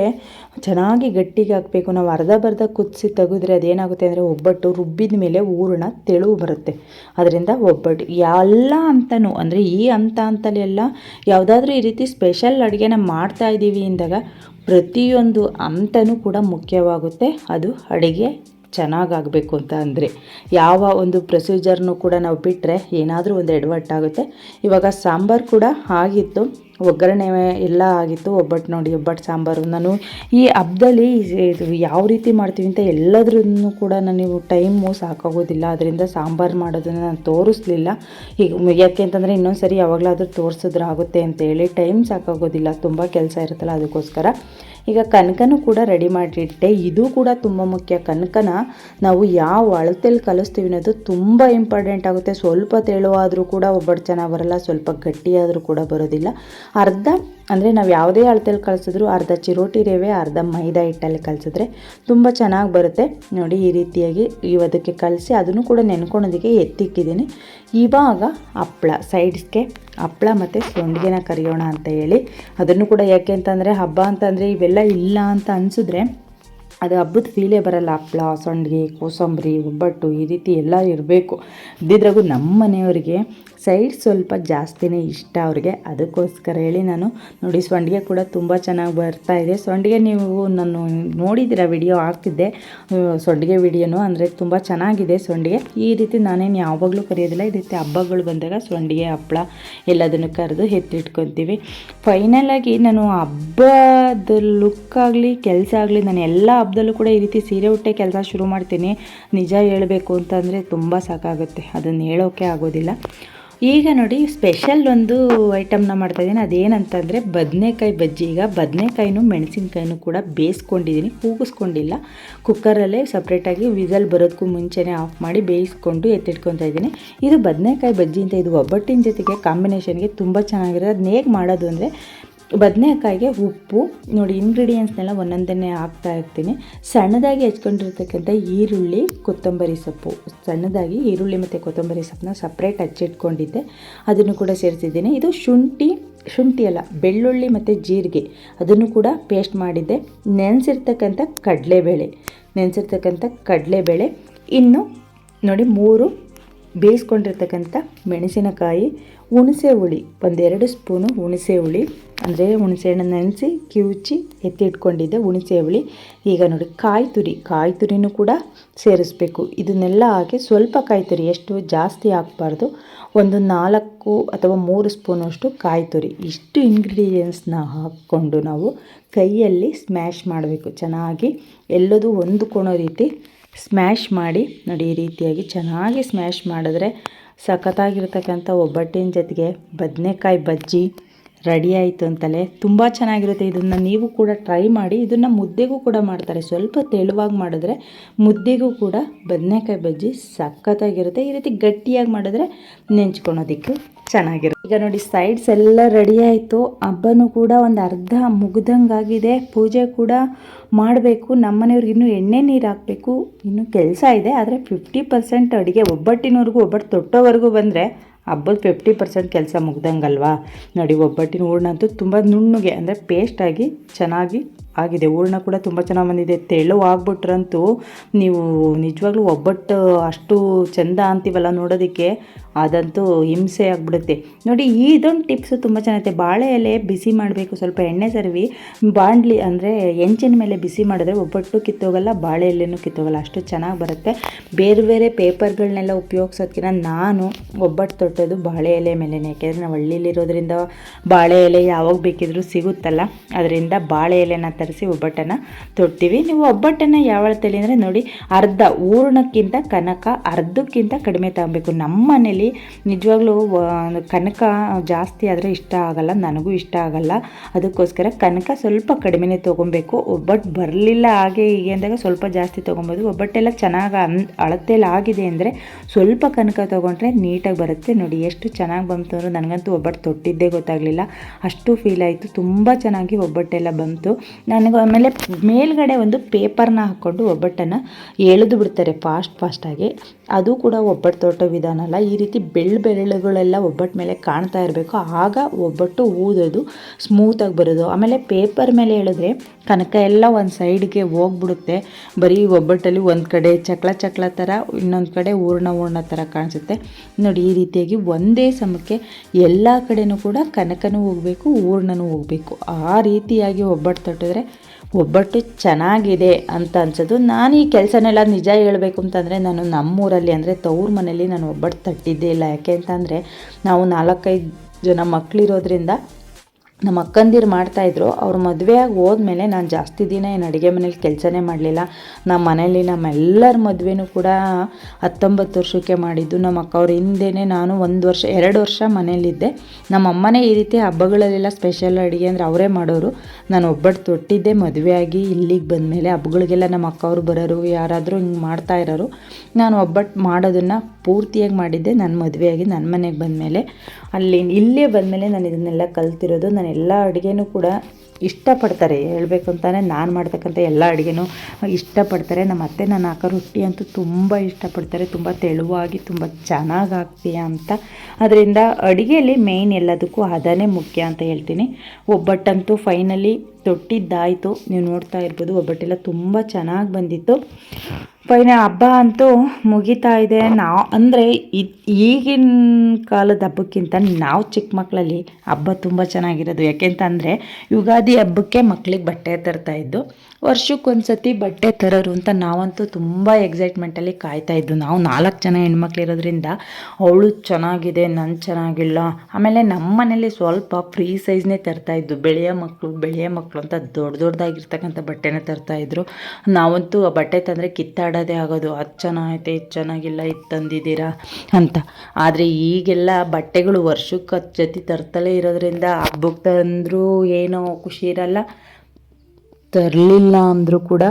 ಚೆನ್ನಾಗಿ ಗಟ್ಟಿಗೆ ಹಾಕಬೇಕು. ನಾವು ಅರ್ಧ ಬರ್ಧ ಕುದಿಸಿ ತೆಗೆದ್ರೆ ಅದೇನಾಗುತ್ತೆ ಅಂದರೆ ಒಬ್ಬಟ್ಟು ರುಬ್ಬಿದ ಮೇಲೆ ಹೂರಣ ತೆಳು ಬರುತ್ತೆ. ಅದರಿಂದ ಒಬ್ಬಟ್ಟು. ಎಲ್ಲ ಅಂತನೂ, ಅಂದರೆ ಈ ಹಂತ ಅಂತಲೆಲ್ಲ ಯಾವುದಾದ್ರೂ ಈ ರೀತಿ ಸ್ಪೆಷಲ್ ಅಡುಗೆನ ಮಾಡ್ತಾ ಇದ್ದೀವಿ ಅಂದಾಗ ಪ್ರತಿಯೊಂದು ಹಂತನೂ ಕೂಡ ಮುಖ್ಯವಾಗುತ್ತೆ. ಅದು ಅಡುಗೆ ಚೆನ್ನಾಗಾಗಬೇಕು ಅಂತ ಅಂದರೆ ಯಾವ ಒಂದು ಪ್ರೊಸೀಜರ್ನು ಕೂಡ ನಾವು ಬಿಟ್ಟರೆ ಏನಾದರೂ ಒಂದು ಎಡವಟ್ಟಾಗುತ್ತೆ ಇವಾಗ ಸಾಂಬಾರು ಕೂಡ ಆಗಿತ್ತು. ಒಗ್ಗರಣೆ ಎಲ್ಲ ಆಗಿತ್ತು. ಒಬ್ಬಟ್ಟು ನೋಡಿ, ಒಬ್ಬಟ್ಟು ಸಾಂಬಾರು. ನಾನು ಈ ಹಬ್ಬದಲ್ಲಿ ಇದು ಯಾವ ರೀತಿ ಮಾಡ್ತೀವಿ ಅಂತ ಎಲ್ಲದ್ರೂ ಕೂಡ ನನಗೆ ಟೈಮು ಸಾಕಾಗೋದಿಲ್ಲ. ಅದರಿಂದ ಸಾಂಬಾರು ಮಾಡೋದನ್ನು ನಾನು ತೋರಿಸ್ಲಿಲ್ಲ. ಈಗ ಯಾಕೆ ಅಂತಂದರೆ ಇನ್ನೊಂದು ಸರಿ ಯಾವಾಗಲಾದರೂ ತೋರಿಸಿದ್ರೆ ಆಗುತ್ತೆ ಅಂತೇಳಿ ಟೈಮ್ ಸಾಕಾಗೋದಿಲ್ಲ. ತುಂಬ ಕೆಲಸ ಇರುತ್ತಲ್ಲ ಅದಕ್ಕೋಸ್ಕರ. ಈಗ ಕನಕನೂ ಕೂಡ ರೆಡಿ ಮಾಡಿಟ್ಟೆ. ಇದು ಕೂಡ ತುಂಬ ಮುಖ್ಯ. ಕನಕನ ನಾವು ಯಾವ ಅಳತೆಯಲ್ಲಿ ಕಲಿಸ್ತೀವಿ ಅನ್ನೋದು ತುಂಬ ಇಂಪಾರ್ಟೆಂಟ್ ಆಗುತ್ತೆ. ಸ್ವಲ್ಪ ತೆಳುವಾದರೂ ಕೂಡ ಒಬ್ಬಟ್ಟು ಚೆನ್ನಾಗಿ ಬರಲ್ಲ, ಸ್ವಲ್ಪ ಗಟ್ಟಿಯಾದರೂ ಕೂಡ ಬರೋದಿಲ್ಲ. ಅರ್ಧ ಅಂದರೆ ನಾವು ಯಾವುದೇ ಅಳತೆಯಲ್ಲಿ ಕಲಿಸಿದ್ರು ಅರ್ಧ ಚಿರೋಟಿ ರವೆ, ಅರ್ಧ ಮೈದಾ ಹಿಟ್ಟಲ್ಲಿ ಕಲಿಸಿದ್ರೆ ತುಂಬ ಚೆನ್ನಾಗಿ ಬರುತ್ತೆ. ನೋಡಿ ಈ ರೀತಿಯಾಗಿ ಇವದಕ್ಕೆ ಕಲಸಿ ಅದನ್ನು ಕೂಡ ನೆನ್ಕೊಳೋದಕ್ಕೆ ಎತ್ತಿಕ್ಕಿದ್ದೀನಿ. ಇವಾಗ ಹಪ್ಪಳ ಸೈಡ್ಸ್ಗೆ ಹಪ್ಪಳ ಮತ್ತು ಸೊಂಡಿಗೆನ ಕರಿಯೋಣ ಅಂತ ಹೇಳಿ. ಅದನ್ನು ಕೂಡ ಯಾಕೆ ಅಂತಂದರೆ ಹಬ್ಬ ಅಂತಂದರೆ ಇವೆಲ್ಲ ಇಲ್ಲ ಅಂತ ಅನಿಸಿದ್ರೆ ಅದು ಹಬ್ಬದ ಫೀಲೇ ಬರಲ್ಲ. ಹಪ್ಪಳ ಸಂಡಿಗೆ ಕೋಸಂಬರಿ, ಒಬ್ಬಟ್ಟು ಈ ರೀತಿ ಎಲ್ಲ ಇರಬೇಕು. ಇದ್ದಿದ್ರಾಗೂ ನಮ್ಮ ಮನೆಯವರಿಗೆ ಸೈಡ್ ಸ್ವಲ್ಪ ಜಾಸ್ತಿನೇ ಇಷ್ಟ ಅವ್ರಿಗೆ. ಅದಕ್ಕೋಸ್ಕರ ಹೇಳಿ ನಾನು ನೋಡಿ ಸಂಡಿಗೆ ಕೂಡ ತುಂಬ ಚೆನ್ನಾಗಿ ಬರ್ತಾ ಇದೆ. ಸಂಡಿಗೆ ನೀವು ನಾನು ನೋಡಿದ್ದೀರ ವಿಡಿಯೋ ಹಾಕ್ತಿದ್ದೆ. ಸೊಂಡಿಗೆ ವಿಡಿಯೋನು ಅಂದರೆ ತುಂಬ ಚೆನ್ನಾಗಿದೆ ಸಂಡಿಗೆ ಈ ರೀತಿ ನಾನೇನು ಯಾವಾಗಲೂ ಕರೆಯೋದಿಲ್ಲ. ಈ ರೀತಿ ಹಬ್ಬಗಳು ಬಂದಾಗ ಸಂಡಿಗೆ ಹಪ್ಪಳ ಎಲ್ಲದನ್ನು ಕರೆದು ಎತ್ತಿಟ್ಕೊತೀವಿ. ಫೈನಲಾಗಿ ನಾನು ಹಬ್ಬದ ಲುಕ್ ಆಗಲಿ, ಕೆಲಸ ಆಗಲಿ, ನಾನು ಎಲ್ಲ ಹಬ್ಬದಲ್ಲೂ ಕೂಡ ಈ ರೀತಿ ಸೀರೆ ಉಟ್ಟೆ ಕೆಲಸ ಶುರು ಮಾಡ್ತೀನಿ. ನಿಜ ಹೇಳಬೇಕು ಅಂತಂದರೆ ತುಂಬ ಸಾಕಾಗುತ್ತೆ. ಅದನ್ನು ಹೇಳೋಕ್ಕೆ ಆಗೋದಿಲ್ಲ. ಈಗ ನೋಡಿ ಸ್ಪೆಷಲ್ ಒಂದು ಐಟಮ್ನ ಮಾಡ್ತಾಯಿದ್ದೀನಿ ಅದೇನಂತಂದರೆ ಬದನೆಕಾಯಿ ಬಜ್ಜಿ. ಈಗ ಬದನೆಕಾಯಿನೂ, ಮೆಣಸಿನ್ಕಾಯಿನೂ ಕೂಡ ಬೇಯಿಸ್ಕೊಂಡಿದ್ದೀನಿ. ಕೂಗಿಸ್ಕೊಂಡಿಲ್ಲ. ಕುಕ್ಕರಲ್ಲೇ ಸಪ್ರೇಟಾಗಿ ವಿಸಲ್ ಬರೋದಕ್ಕೂ ಮುಂಚೆನೇ ಆಫ್ ಮಾಡಿ ಬೇಯಿಸ್ಕೊಂಡು ಎತ್ತಿಟ್ಕೊತಾ ಇದ್ದೀನಿ. ಇದು ಬದನೆಕಾಯಿ ಬಜ್ಜಿ ಅಂತ ಇದು ಒಬ್ಬಟ್ಟಿನ ಜೊತೆಗೆ ಕಾಂಬಿನೇಷನ್ಗೆ ತುಂಬ ಚೆನ್ನಾಗಿರೋದು ಅದನ್ನ ಹೇಗೆ ಮಾಡೋದು ಅಂದರೆ ಬದನೆಕಾಯಿಗೆ ಉಪ್ಪು, ನೋಡಿ ಇಂಗ್ರೀಡಿಯೆಂಟ್ಸ್ನೆಲ್ಲ ಒಂದೊಂದನ್ನೇ ಹಾಕ್ತಾ ಇರ್ತೀನಿ. ಸಣ್ಣದಾಗಿ ಹೆಚ್ಕೊಂಡಿರ್ತಕ್ಕಂಥ ಈರುಳ್ಳಿ, ಕೊತ್ತಂಬರಿ ಸೊಪ್ಪು. ಸಣ್ಣದಾಗಿ ಈರುಳ್ಳಿ ಮತ್ತು ಕೊತ್ತಂಬರಿ ಸೊಪ್ಪನ್ನ ಸಪ್ರೇಟ್ ಹಚ್ಚಿಟ್ಕೊಂಡಿದ್ದೆ. ಅದನ್ನು ಕೂಡ ಸೇರಿಸಿದ್ದೀನಿ. ಇದು ಶುಂಠಿ ಶುಂಠಿ ಅಲ್ಲ, ಬೆಳ್ಳುಳ್ಳಿ ಮತ್ತು ಜೀರಿಗೆ. ಅದನ್ನು ಕೂಡ ಪೇಸ್ಟ್ ಮಾಡಿದ್ದೆ. ನೆನೆಸಿರ್ತಕ್ಕಂಥ ಕಡಲೆಬೇಳೆ ನೆನೆಸಿರ್ತಕ್ಕಂಥ ಕಡಲೆಬೇಳೆ. ಇನ್ನು ನೋಡಿ ಮೂರು ಬೇಯಿಸ್ಕೊಂಡಿರ್ತಕ್ಕಂಥ ಮೆಣಸಿನಕಾಯಿ ಹುಣಸೆ ಹುಳಿ, ಒಂದೆರಡು ಸ್ಪೂನು ಹುಣಸೆ ಹುಳಿ. ಅಂದರೆ ಹುಣಸೆ ಹಣ್ಣು ನೆನೆಸಿ ಕಿವುಚಿ ಎತ್ತಿಟ್ಕೊಂಡಿದ್ದೆ ಹುಣಸೆ ಹುಳಿ. ಈಗ ನೋಡಿ ಕಾಯಿ ತುರಿ ಕಾಯಿ ತುರಿನೂ ಕೂಡ ಸೇರಿಸ್ಬೇಕು. ಇದನ್ನೆಲ್ಲ ಹಾಕಿ ಸ್ವಲ್ಪ ಕಾಯಿ ತುರಿ ಎಷ್ಟು ಜಾಸ್ತಿ ಹಾಕ್ಬಾರ್ದು. ಒಂದು ನಾಲ್ಕು ಅಥವಾ ಮೂರು ಸ್ಪೂನಷ್ಟು ಕಾಯಿ ತುರಿ ಇಷ್ಟು ಇಂಗ್ರೀಡಿಯೆಂಟ್ಸ್ನ ಹಾಕ್ಕೊಂಡು ನಾವು ಕೈಯಲ್ಲಿ ಸ್ಮ್ಯಾಶ್ ಮಾಡಬೇಕು. ಚೆನ್ನಾಗಿ ಎಲ್ಲದೂ ಹೊಂದ್ಕೊಳೋ ರೀತಿ ಸ್ಮ್ಯಾಶ್ ಮಾಡಿ, ನೋಡಿ ಈ ರೀತಿಯಾಗಿ ಚೆನ್ನಾಗಿ ಸ್ಮ್ಯಾಶ್ ಮಾಡಿದ್ರೆ ಸಖತ್ತಾಗಿರ್ತಕ್ಕಂಥ ಒಬ್ಬಟ್ಟಿನ ಜೊತೆಗೆ ಬದನೆಕಾಯಿ ಬಜ್ಜಿ ರೆಡಿ ಆಯಿತು ಅಂತಲೇ ತುಂಬ ಚೆನ್ನಾಗಿರುತ್ತೆ ಇದನ್ನು ನೀವು ಕೂಡ ಟ್ರೈ ಮಾಡಿ ಇದನ್ನು ಮುದ್ದೆಗೂ ಕೂಡ ಮಾಡ್ತಾರೆ. ಸ್ವಲ್ಪ ತೆಳುವಾಗಿ ಮಾಡಿದ್ರೆ ಮುದ್ದೆಗೂ ಕೂಡ ಬದನೆಕಾಯಿ ಬಜ್ಜಿ ಸಖತ್ತಾಗಿರುತ್ತೆ. ಈ ರೀತಿ ಗಟ್ಟಿಯಾಗಿ ಮಾಡಿದ್ರೆ ನೆಂಚ್ಕೊಳೋದಕ್ಕೆ ಚೆನ್ನಾಗಿರುತ್ತೆ. ಈಗ ನೋಡಿ ಸೈಡ್ಸ್ ಎಲ್ಲ ರೆಡಿ ಆಯಿತು. ಹಬ್ಬನೂ ಕೂಡ ಒಂದು ಅರ್ಧ ಮುಗ್ದಂಗಾಗಿದೆ. ಪೂಜೆ ಕೂಡ ಮಾಡಬೇಕು. ನಮ್ಮನೆಯವ್ರಿಗೆ ಇನ್ನೂ ಎಣ್ಣೆ ನೀರು ಹಾಕಬೇಕು. ಇನ್ನೂ ಕೆಲಸ ಇದೆ, ಆದರೆ ಫಿಫ್ಟಿ ಪರ್ಸೆಂಟ್ ಅಡುಗೆ ಒಬ್ಬಟ್ಟಿನವರೆಗೂ, ಒಬ್ಬಟ್ಟು ತೊಟ್ಟೋವರೆಗೂ ಬಂದರೆ ಹಬ್ಬದ ಫಿಫ್ಟಿ ಪರ್ಸೆಂಟ್ ಕೆಲಸ ಮುಗ್ದಂಗಲ್ವಾ? ನೋಡಿ ಒಬ್ಬಟ್ಟಿನ ಹೂರ್ಣ ಅಂತೂ ತುಂಬ ನುಣ್ಣಗೆ, ಅಂದರೆ ಪೇಸ್ಟಾಗಿ ಚೆನ್ನಾಗಿ ಆಗಿದೆ. ಹೂರ್ಣ ಕೂಡ ತುಂಬ ಚೆನ್ನಾಗಿ ಬಂದಿದೆ. ತೆಳು ಆಗ್ಬಿಟ್ರಂತೂ ನೀವು ನಿಜವಾಗ್ಲೂ ಒಬ್ಬಟ್ಟು ಅಷ್ಟು ಚೆಂದ ಅಂತೀವಲ್ಲ ನೋಡೋದಕ್ಕೆ. ಅದಂತೂ ಹಿಂಸೆ ಆಗಿಬಿಡುತ್ತೆ. ನೋಡಿ, ಇದೊಂದು ಟಿಪ್ಸು ತುಂಬ ಚೆನ್ನಾಗಿದೆ ಬಾಳೆ ಎಲೆ ಬಿಸಿ ಮಾಡಬೇಕು. ಸ್ವಲ್ಪ ಎಣ್ಣೆ ಸರಿವಿ. ಬಾಂಡ್ಲಿ ಅಂದರೆ ಹೆಂಚಿನ ಮೇಲೆ ಬಿಸಿ ಮಾಡಿದ್ರೆ ಒಬ್ಬಟ್ಟು ಕಿತ್ತೋಗಲ್ಲ, ಬಾಳೆ ಎಲೆನೂ ಕಿತ್ತೋಗಲ್ಲ. ಅಷ್ಟು ಚೆನ್ನಾಗಿ ಬರುತ್ತೆ. ಬೇರೆ ಬೇರೆ ಪೇಪರ್ಗಳನ್ನೆಲ್ಲ ಉಪಯೋಗಿಸೋದ್ಕಿಂತ ನಾನು ಒಬ್ಬಟ್ಟು ತೊಟ್ಟೋದು ಬಾಳೆ ಎಲೆ ಮೇಲೆ ಯಾಕೆಂದರೆ ನಾವು ಹಳ್ಳಿಲಿರೋದ್ರಿಂದ ಬಾಳೆ ಎಲೆ ಯಾವಾಗ ಬೇಕಿದ್ರೂ ಸಿಗುತ್ತಲ್ಲ. ಅದರಿಂದ ಬಾಳೆ ಎಲೆನ ತರಿಸಿ ಒಬ್ಬಟ್ಟನ್ನು ತೊಡ್ತೀವಿ ನೀವು ಒಬ್ಬಟ್ಟನ್ನು ಯಾವ ತಳಿ ಅಂದರೆ ನೋಡಿ, ಅರ್ಧ ಹೂರ್ಣಕ್ಕಿಂತ ಕನಕ, ಅರ್ಧಕ್ಕಿಂತ ಕಡಿಮೆ ತಗೊಬೇಕು. ನಮ್ಮ ಮನೇಲಿ ನಿಜವಾಗ್ಲೂ ವ- ಕನಕ ಜಾಸ್ತಿ ಆದರೆ ಇಷ್ಟ ಆಗಲ್ಲ, ನನಗೂ ಇಷ್ಟ ಆಗಲ್ಲ. ಅದಕ್ಕೋಸ್ಕರ ಕನಕ ಸ್ವಲ್ಪ ಕಡಿಮೆನೇ ತೊಗೊಬೇಕು. ಒಬ್ಬಟ್ಟು ಬರಲಿಲ್ಲ ಹಾಗೆ ಹೀಗೆ ಅಂದಾಗ ಸ್ವಲ್ಪ ಜಾಸ್ತಿ ತೊಗೊಬೋದು. ಒಬ್ಬಟ್ಟೆಲ್ಲ ಚೆನ್ನಾಗಿ ಅನ್ ಅಳತೆಯಲ್ಲಿ ಆಗಿದೆ ಅಂದರೆ ಸ್ವಲ್ಪ ಕನಕ ತೊಗೊಂಡ್ರೆ ನೀಟಾಗಿ ಬರುತ್ತೆ. ನೋಡಿ, ಎಷ್ಟು ಚೆನ್ನಾಗಿ ಬಂತು ಅಂದರೆ ನನಗಂತೂ ಒಬ್ಬಟ್ಟು ತೊಟ್ಟಿದ್ದೇ ಗೊತ್ತಾಗಲಿಲ್ಲ. ಅಷ್ಟು ಫೀಲ್ ಆಯಿತು. ತುಂಬ ಚೆನ್ನಾಗಿ ಒಬ್ಬಟ್ಟೆಲ್ಲ ಬಂತು. ನನಗೆ ಆಮೇಲೆ ಮೇಲ್ಗಡೆ ಒಂದು ಪೇಪರ್ನ ಹಾಕ್ಕೊಂಡು ಒಬ್ಬಟ್ಟನ್ನು ಎಳೆದು ಬಿಡ್ತಾರೆ ಫಾಸ್ಟ್ ಫಾಸ್ಟಾಗಿ ಅದು ಕೂಡ ಒಬ್ಬಟ್ಟು ತೋಟ ವಿಧಾನ ಅಲ್ಲ. ಈ ರೀತಿ ಬೆಳ್ಳು ಬೆರಳುಗಳೆಲ್ಲ ಒಬ್ಬಟ್ಟು ಮೇಲೆ ಕಾಣ್ತಾ ಇರಬೇಕು. ಆಗ ಒಬ್ಬಟ್ಟು ಊದೋದು ಸ್ಮೂತಾಗಿ ಬರೋದು. ಆಮೇಲೆ ಪೇಪರ್ ಮೇಲೆ ಹೇಳಿದ್ರೆ ಕನಕ ಎಲ್ಲ ಒಂದು ಸೈಡ್ಗೆ ಹೋಗ್ಬಿಡುತ್ತೆ. ಬರೀ ಒಬ್ಬಟ್ಟಲ್ಲಿ ಒಂದು ಕಡೆ ಚಕ್ಲ ಚಕ್ಲ ಥರ ಇನ್ನೊಂದು ಕಡೆ ಹೂರ್ಣ ಹೂರ್ಣ ಥರ ಕಾಣಿಸುತ್ತೆ. ನೋಡಿ, ಈ ರೀತಿಯಾಗಿ ಒಂದೇ ಸಮಕ್ಕೆ ಎಲ್ಲ ಕಡೆನೂ ಕೂಡ ಕನಕನೂ ಹೋಗಬೇಕು, ಹೂರ್ಣನೂ ಹೋಗಬೇಕು. ಆ ರೀತಿಯಾಗಿ ಒಬ್ಬಟ್ಟು ತೊಟ್ಟಿದ್ರೆ ಒಬ್ಬಟ್ಟು ಚೆನ್ನಾಗಿದೆ ಅಂತ ಅನ್ಸೋದು. ನಾನು ಈ ಕೆಲಸನೆಲ್ಲ ನಿಜ ಹೇಳಬೇಕು ಅಂತಂದರೆ ನಾನು ನಮ್ಮೂರಲ್ಲಿ ಅಂದರೆ ತವ್ರ ಮನೇಲಿ ನಾನು ಒಬ್ಬಟ್ಟು ತಟ್ಟಿದ್ದೇ ಇಲ್ಲ. ಯಾಕೆ ಅಂತಂದರೆ ನಾವು ನಾಲ್ಕೈದು ಜನ ಮಕ್ಕಳಿರೋದ್ರಿಂದ ನಮ್ಮ ಅಕ್ಕಂದಿರು ಮಾಡ್ತಾಯಿದ್ರು ಅವ್ರ ಮದುವೆಯಾಗಿ ಹೋದ್ಮೇಲೆ ನಾನು ಜಾಸ್ತಿ ದಿನ ಏನು ಅಡುಗೆ ಮನೇಲಿ ಕೆಲಸನೇ ಮಾಡಲಿಲ್ಲ. ನಮ್ಮ ಮನೇಲಿ ನಮ್ಮೆಲ್ಲರ ಮದುವೆನೂ ಕೂಡ ಹತ್ತೊಂಬತ್ತು ವರ್ಷಕ್ಕೆ ಮಾಡಿದ್ದು. ನಮ್ಮ ಅಕ್ಕ ಅವ್ರ ಹಿಂದೆನೇ ನಾನು ಒಂದು ವರ್ಷ, ಎರಡು ವರ್ಷ ಮನೇಲಿದ್ದೆ. ನಮ್ಮ ಅಮ್ಮನೇ ಈ ರೀತಿ ಹಬ್ಬಗಳಲ್ಲೆಲ್ಲ ಸ್ಪೆಷಲ್ ಅಡುಗೆ ಅಂದರೆ ಅವರೇ ಮಾಡೋರು. ನಾನು ಒಬ್ಬಟ್ಟು ತೊಟ್ಟಿದ್ದೆ ಮದುವೆಯಾಗಿ ಇಲ್ಲಿಗೆ ಬಂದಮೇಲೆ ಹಬ್ಬಗಳಿಗೆಲ್ಲ ನಮ್ಮ ಅಕ್ಕವ್ರು ಬರೋರು, ಯಾರಾದರೂ ಹಿಂಗೆ ಮಾಡ್ತಾ ಇರೋರು. ನಾನು ಒಬ್ಬಟ್ಟು ಮಾಡೋದನ್ನು ಪೂರ್ತಿಯಾಗಿ ಮಾಡಿದ್ದೆ. ನನ್ನ ಮದುವೆಯಾಗಿ ನನ್ನ ಮನೆಗೆ ಬಂದಮೇಲೆ ಅಲ್ಲಿ ಇಲ್ಲೇ ಬಂದಮೇಲೆ ನಾನು ಇದನ್ನೆಲ್ಲ ಕಲ್ತಿರೋದು. ನಾನು ಎಲ್ಲ ಅಡುಗೆನೂ ಕೂಡ ಇಷ್ಟಪಡ್ತಾರೆ. ಹೇಳಬೇಕು ಅಂತಾನೆ ನಾನು ಮಾಡ್ತಕ್ಕಂಥ ಎಲ್ಲ ಅಡುಗೆನೂ ಇಷ್ಟಪಡ್ತಾರೆ. ನಮ್ಮ ಅತ್ತೆ ನಾನು ಹಾಕೋ ರೊಟ್ಟಿ ಅಂತೂ ತುಂಬ ಇಷ್ಟಪಡ್ತಾರೆ. ತುಂಬ ತೆಳುವಾಗಿ, ತುಂಬ ಚೆನ್ನಾಗಿ ಹಾಕ್ತೀಯ ಅಂತ. ಅದರಿಂದ ಅಡುಗೆಯಲ್ಲಿ ಮೇಯ್ನ್ ಎಲ್ಲದಕ್ಕೂ ಅದನ್ನೇ ಮುಖ್ಯ ಅಂತ ಹೇಳ್ತೀನಿ. ಒಬ್ಬಟ್ಟಂತೂ ಫೈನಲಿ ತೊಟ್ಟಿದ್ದಾಯಿತು. ನೀವು ನೋಡ್ತಾ ಇರ್ಬೋದು, ಒಬ್ಬಟ್ಟೆಲ್ಲ ತುಂಬ ಚೆನ್ನಾಗಿ ಬಂದಿತ್ತು. ಫೈನ ಹಬ್ಬ ಅಂತೂ ಮುಗಿತಾ ಇದೆ. ನಾವು ಅಂದರೆ ಈಗಿನ ಕಾಲದ ಹಬ್ಬಕ್ಕಿಂತ ನಾವು ಚಿಕ್ಕ ಮಕ್ಕಳಲ್ಲಿ ಹಬ್ಬ ತುಂಬ ಚೆನ್ನಾಗಿರೋದು. ಯಾಕೆಂತಂದರೆ, ಯುಗಾದಿ ಹಬ್ಬಕ್ಕೆ ಮಕ್ಕಳಿಗೆ ಬಟ್ಟೆ ತರ್ತಾ ಇದ್ದು ವರ್ಷಕ್ಕೊಂದು ಸತಿ ಬಟ್ಟೆ ತರೋರು ಅಂತ ನಾವಂತೂ ತುಂಬ ಎಕ್ಸೈಟ್ಮೆಂಟಲ್ಲಿ ಕಾಯ್ತಾ ಇದ್ದು ನಾವು ನಾಲ್ಕು ಜನ ಹೆಣ್ಮಕ್ಳಿರೋದ್ರಿಂದ ಅವಳು ಚೆನ್ನಾಗಿದೆ ನನ್ನ ಚೆನ್ನಾಗಿಲ್ಲ. ಆಮೇಲೆ ನಮ್ಮ ಮನೇಲಿ ಸ್ವಲ್ಪ ಫ್ರೀ ಸೈಜ್ನೇ ತರ್ತಾ ಇದ್ದು ಬೆಳೆಯ ಮಕ್ಕಳು ಬೆಳೆಯ ಮಕ್ಕಳು ಅಂತ ದೊಡ್ಡ ದೊಡ್ಡದಾಗಿರ್ತಕ್ಕಂಥ ಬಟ್ಟೆನ ತರ್ತಾ ಇದ್ರು. ನಾವಂತೂ ಆ ಬಟ್ಟೆ ತಂದರೆ ಕಿತ್ತಾಡೋದೇ ಆಗೋದು. ಅದು ಚೆನ್ನಾಗೈತೆ, ಇದು ಚೆನ್ನಾಗಿಲ್ಲ, ಇದು ತಂದಿದ್ದೀರಾ ಅಂತ. ಆದರೆ ಈಗೆಲ್ಲ ಬಟ್ಟೆಗಳು ವರ್ಷಕ್ಕೆ ಹತ್ತು ಜೊತೆ ತರ್ತಲೇ ಇರೋದ್ರಿಂದ ಹಬ್ಬಕ್ಕೆ ತಂದರೂ ಏನೋ ಖುಷಿ ಇರಲ್ಲ. ತರಲಿಲ್ಲ ಅಂದರೂ ಕೂಡ